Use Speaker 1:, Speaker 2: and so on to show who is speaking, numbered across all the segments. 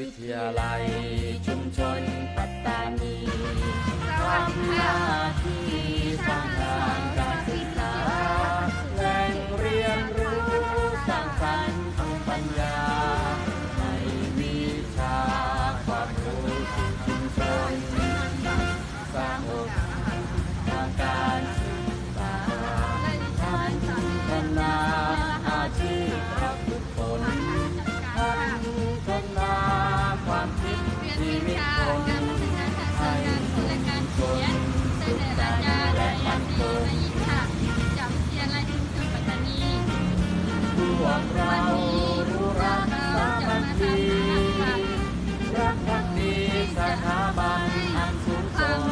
Speaker 1: วิทยาลัย ชุมชนปัตตานีทำหน้าที่ ถาบันอันสูงส่ง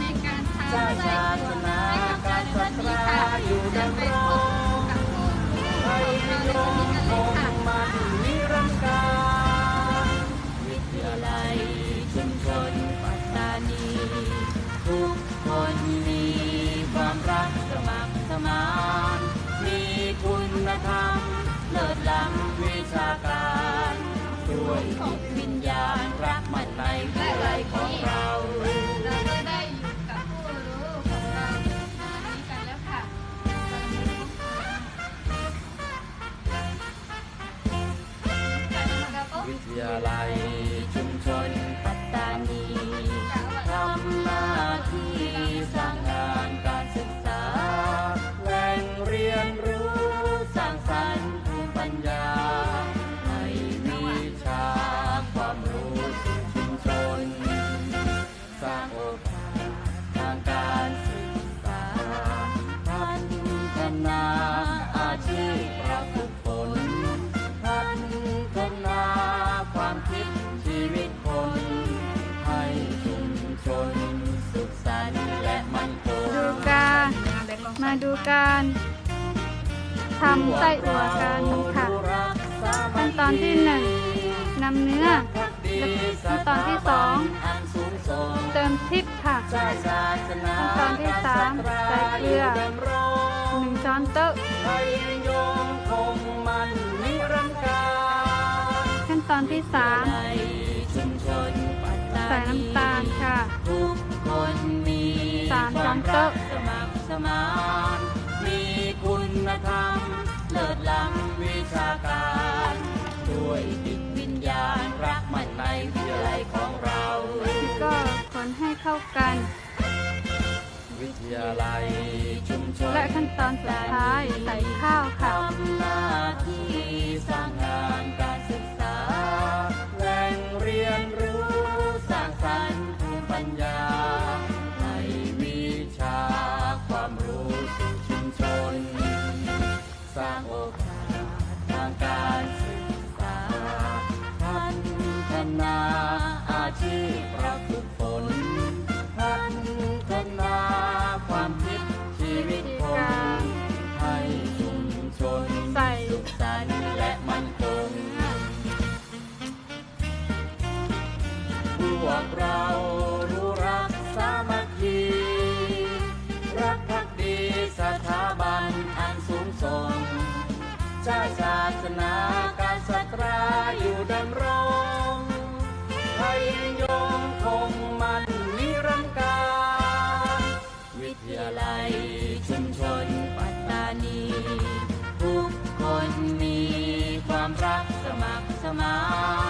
Speaker 1: ในการทำเจ้าชาชนะการสัตราอยู่ดำรงไปยงคงมาถึงนิรันดร์การวิทยาลัยชุมชนปัตตานีทุกคนมีความรักสมัครสมานมีคุณธรรม I love you. มา
Speaker 2: ดูการ
Speaker 1: ทำ
Speaker 3: ไส้อั่วกันค่ะขั้นตอนที่หนึ่งนำเนื้อขั้นตอนที่สองเติมพริกค่ะขั้นตอนที่สามใส่เกลือหนึ่งช้อนโต๊ะขั้นตอนที่สาม
Speaker 1: ใส่
Speaker 3: น้ำตาลค่ะสามช้อนโต๊ะ
Speaker 1: เข้า
Speaker 3: กัน
Speaker 1: วิทยาลัยชุมชน
Speaker 3: และขั้นตอนสุดท้ายใส่ข้าวค่ะ
Speaker 1: ชาศา
Speaker 3: ส
Speaker 1: นาการศรัทาอยู่ดำรงไทยยงคงมันนิรันการวิทยาลัยชุมชนปัตตานีทุกคนมีความรักสมัครสมา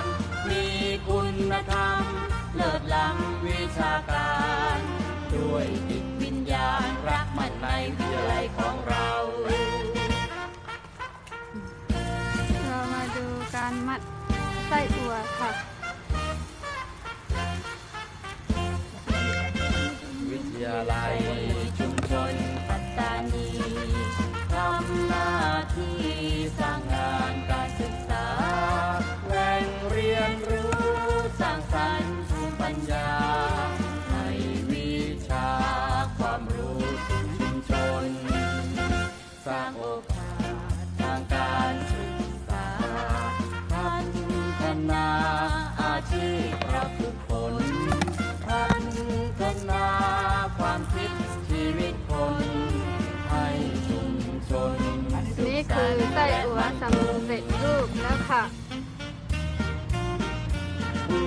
Speaker 1: น มีคุณธรรม เลิศล้ำวิชาการ ด้วยจิตวิญญาณ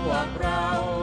Speaker 1: วกเรา